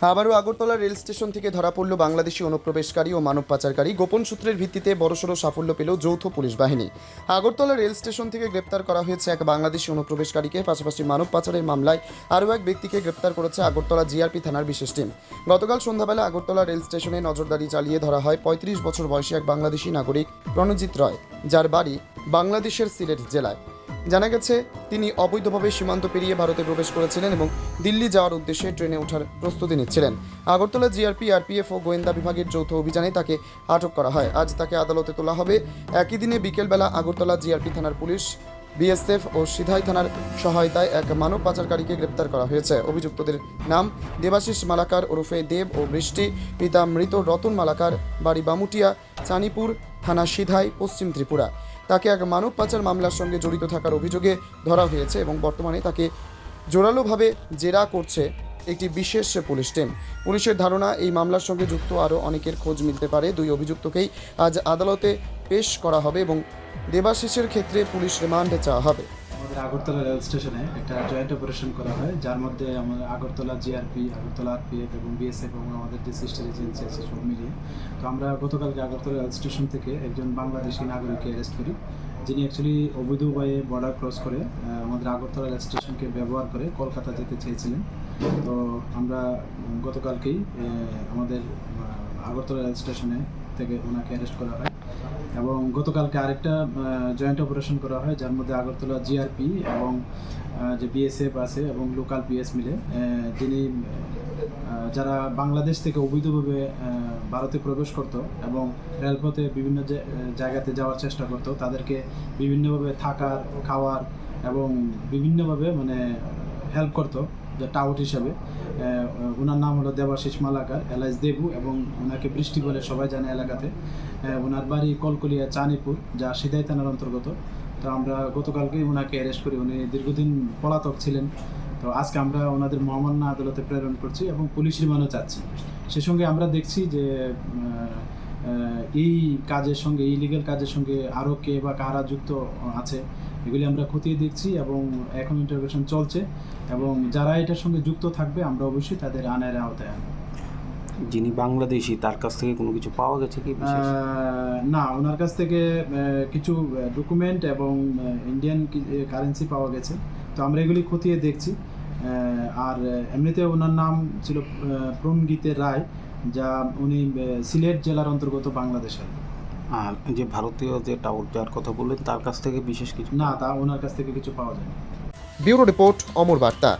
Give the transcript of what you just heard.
আবারও Agartala rail station থেকে ধরা পড়ল বাংলাদেশি অনুপ্রবেশকারী ও মানব পাচারকারী। গোপন সূত্রের ভিত্তিতে বড়সড় সাফল্য পেল যৌথ পুলিশ বাহিনী। আগরতলা রেল স্টেশন থেকে গ্রেপ্তার করা হয়েছে এক বাংলাদেশি অনুপ্রবেশকারীকে, পাশাপাশি মানব পাচারের মামলায় আরও এক ব্যক্তিকে গ্রেপ্তার করেছে আগরতলা জিআরপি থানার বিশেষ টিম। গতকাল সন্ধ্যাবেলা আগরতলা রেল স্টেশনে নজরদারি চালিয়ে ধরা হয় পঁয়ত্রিশ বছর বয়সী এক বাংলাদেশি নাগরিক প্রণজিৎ রয়, যার বাড়ি বাংলাদেশের সিলেট জেলায়। জানা গেছে, তিনি অবৈধভাবে সীমান্ত পেরিয়ে ভারতে প্রবেশ করেছিলেন এবং দিল্লি যাওয়ার উদ্দেশ্যে ট্রেনে ওঠার প্রস্তুতি নিচ্ছিলেন। আগরতলা জিআরপি, আরপিএফ ও গোয়েন্দা বিভাগের যৌথ অভিযানে তাকে আটক করা হয়। আজ তাকে আদালতে তোলা হবে। একই দিনে বিকেলবেলা আগরতলা জিআরপি থানার পুলিশ, বিএসএফ ও সিধাই থানার সহায়তায় এক মানব পাচারকারীকে গ্রেপ্তার করা হয়েছে। অভিযুক্তদের নাম দেবাশিস মালাকার ওরফে দেব ও বৃষ্টি, পিতা মৃত রতন মালাকার, বাড়ি বামুটিয়া চানিপুর থানা সিধাই, পশ্চিম ত্রিপুরা। তাকে এক মানব পাচার মামলার সঙ্গে জড়িত থাকার অভিযোগে ধরা হয়েছে এবং বর্তমানে তাকে জোরালোভাবে জেরা করছে একটি বিশেষ পুলিশ টিম। পুলিশের ধারণা, এই মামলার সঙ্গে যুক্ত আরও অনেকের খোঁজ মিলতে পারে। দুই অভিযুক্তকেই আজ আদালতে পেশ করা হবে এবং দেবাশিসের ক্ষেত্রে পুলিশ রিমান্ডে চাওয়া হবে। আগরতলা রেল স্টেশনে একটা জয়েন্ট অপারেশন করা হয়, যার মধ্যে আমাদের আগরতলা জিআরপি আগরতলা আরপিএফ এবং বিএসএফ এবং আমাদের যে সিস্টার এজেন্সি আছে সব মিলিয়ে। তো আমরা গতকালকে আগরতলা রেল স্টেশন থেকে একজন বাংলাদেশি নাগরিককে অ্যারেস্ট করি, যিনি অ্যাকচুয়ালি অবৈধ উপায়ে বর্ডার ক্রস করে আমাদের আগরতলা রেল স্টেশনকে ব্যবহার করে কলকাতা যেতে চেয়েছিলেন। তো আমরা গতকালকেই আমাদের আগরতলা রেল স্টেশনে থেকে ওনাকে অ্যারেস্ট করা হয়। এবং গতকালকে আরেকটা জয়েন্ট অপারেশন করা হয়, যার মধ্যে আগরতলা জিআরপি এবং যে বিএসএফ আছে এবং লোকাল পিএস মিলে যিনি যারা বাংলাদেশ থেকে অবৈধভাবে ভারতে প্রবেশ করত এবং রেলপথে বিভিন্ন জায়গাতে যাওয়ার চেষ্টা করত, তাদেরকে বিভিন্নভাবে থাকার, খাওয়ার এবং বিভিন্নভাবে মানে হেল্প করতো টাউট হিসাবে ওনার নাম হলো দেবাশিস মালাকার এলাইস দেবু এবং ওনাকে বৃষ্টি বলে সবাই জানে এলাকাতে। ওনার বাড়ি কলকলিয়া চানিপুর যা সিদাই থানার অন্তর্গত। তো আমরা গতকালকেই ওনাকে অ্যারেস্ট করি। উনি দীর্ঘদিন পলাতক ছিলেন। তো আজকে আমরা ওনাদের মহামান্য আদালতে প্রেরণ করছি এবং পুলিশ রিমান্ডও চাচ্ছি। সে সঙ্গে আমরা দেখছি যে এই কাজের সঙ্গে এই লিগেল কাজের সঙ্গে আরও কে বা কারা যুক্ত আছে এগুলি আমরা খতিয়ে দেখছি এবং এখন ইন্টারভেশন চলছে এবং যারা এটার সঙ্গে যুক্ত থাকবে আমরা অবশ্যই তাদের আনার আওতায় আনব। যিনি বাংলাদেশি তার কাছ থেকে কোনো কিছু পাওয়া গেছে কি না ওনার কাছ থেকে কিছু ডকুমেন্ট এবং ইন্ডিয়ান কারেন্সি পাওয়া গেছে। তো আমরা এগুলি খতিয়ে দেখছি। আর এমনিতে ওনার নাম ছিল প্রণগীতে রায়। যা উনি সিলেট জেলার অন্তর্গত বাংলাদেশে। আর যে ভারতীয় যে টাউট যার কথা বললেন তার কাছ থেকে বিশেষ কিছু? না তা ওনার কাছ থেকে কিছু পাওয়া যায় ব্যুরো রিপোর্ট অমর বার্তা।